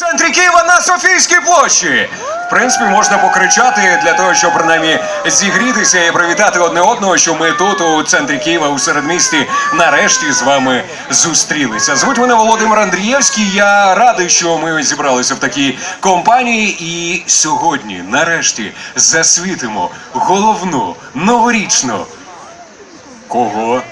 центрі Києва на Софійській площі. В принципі, можна покричати для того, щоб принаймні зігрітися і привітати одне одного, що ми тут у центрі Києва у середмісті нарешті з вами зустрілися. Звуть мене Володимир Андрієвський. Я радий, що ми зібралися в такій компанії. І сьогодні, нарешті, засвітимо головну новорічну. Кого?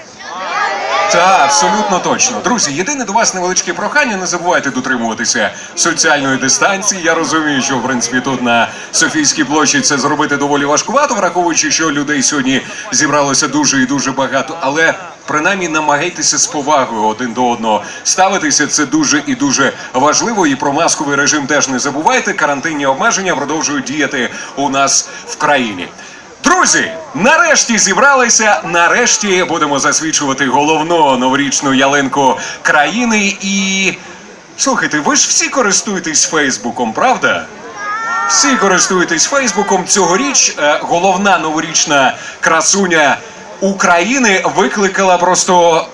Так, абсолютно точно. Друзі, єдине до вас невеличке прохання. Не забувайте дотримуватися соціальної дистанції. Я розумію, що в принципі тут на Софійській площі це зробити доволі важкувато, враховуючи, що людей сьогодні зібралося дуже і дуже багато. Але принаймні намагайтеся з повагою один до одного ставитися. Це дуже і дуже важливо. І про масковий режим теж не забувайте. Карантинні обмеження продовжують діяти у нас в країні. Друзі, нарешті зібралися. Нарешті будемо засвідчувати головну новорічну ялинку країни. І слухайте, ви ж всі користуєтесь Фейсбуком, правда? Всі користуєтесь Фейсбуком. Цьогоріч е, головна новорічна красуня України викликала просто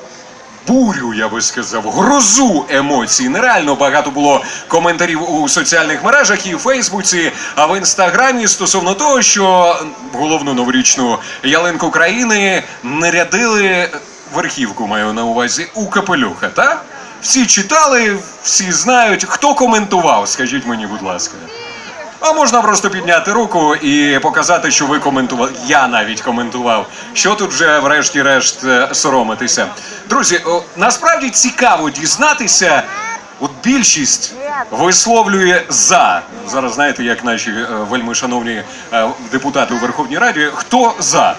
бурю, я би сказав, грозу емоцій. Нереально багато було коментарів у соціальних мережах і в Фейсбуці, а в інстаграмі стосовно того, що головну новорічну ялинку країни нарядили верхівку, маю на увазі, у капелюха. Та всі читали, всі знають. Хто коментував? Скажіть мені, будь ласка. А можна просто підняти руку і показати, що ви коментували. Я навіть коментував. Що тут вже, врешті-решт, е, соромитися. Друзі, насправді цікаво дізнатися. От більшість висловлює за. Зараз знаєте, як наші е, вельми шановні е, депутати у Верховній Раді. Хто за?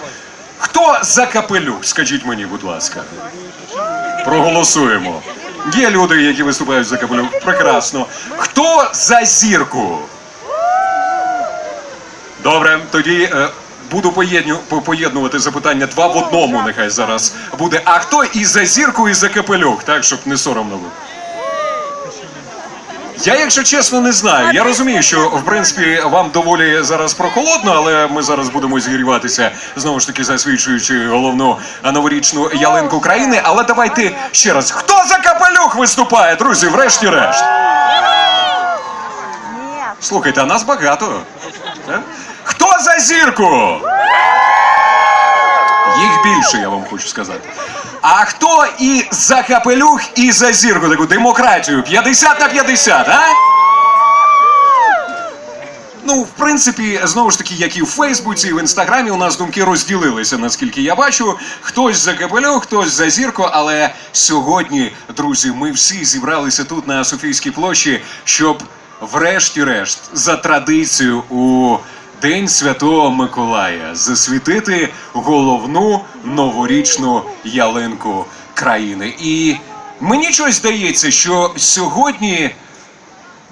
Хто за капелюх? Скажіть мені, будь ласка. Проголосуємо. Є люди, які виступають за капелюх. Прекрасно. Хто за зірку? Добре, тоді е, буду поєдню, по- поєднувати запитання два в одному. Нехай зараз буде. А хто і за зірку, і за капелюх, так щоб не соромно було. Я, якщо чесно, не знаю. Я розумію, що в принципі вам доволі зараз прохолодно, але ми зараз будемо зігріватися знову ж таки засвідчуючи головну а, новорічну ялинку країни. Але давайте ще раз. Хто за капелюх виступає, друзі? Врешті-решт. Слухайте, а нас багато. Так? За зірку? Їх більше, я вам хочу сказати. А хто і за капелюх, і за зірку, таку демократію? 50 на 50, а? Ну, в принципі, знову ж таки, як і в Фейсбуці, і в інстаграмі у нас думки розділилися, наскільки я бачу. Хтось за капелюх, хтось за зірку. Але сьогодні, друзі, ми всі зібралися тут на Софійській площі, щоб, врешті-решт, за традицією у День Святого Миколая засвітити головну новорічну ялинку країни. І мені щось здається, що сьогодні.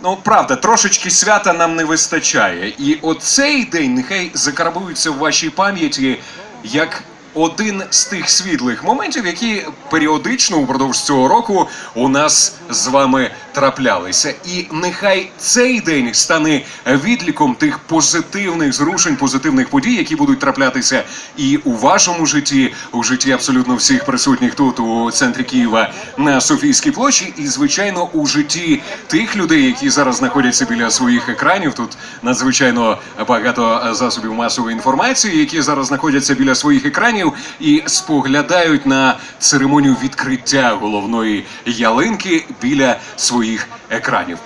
Ну, правда, трошечки свята нам не вистачає. І оцей день нехай закарбується в вашій пам'яті як один з тих світлих моментів, які періодично упродовж цього року у нас з вами траплялися. І нехай цей день стане відліком тих позитивних зрушень, позитивних подій, які будуть траплятися і у вашому житті, у житті абсолютно всіх присутніх тут у центрі Києва на Софійській площі, і звичайно у житті тих людей, які зараз знаходяться біля своїх екранів. Тут надзвичайно багато засобів масової інформації, які зараз знаходяться біля своїх екранів і споглядають на церемонію відкриття головної ялинки біля своїх екранів.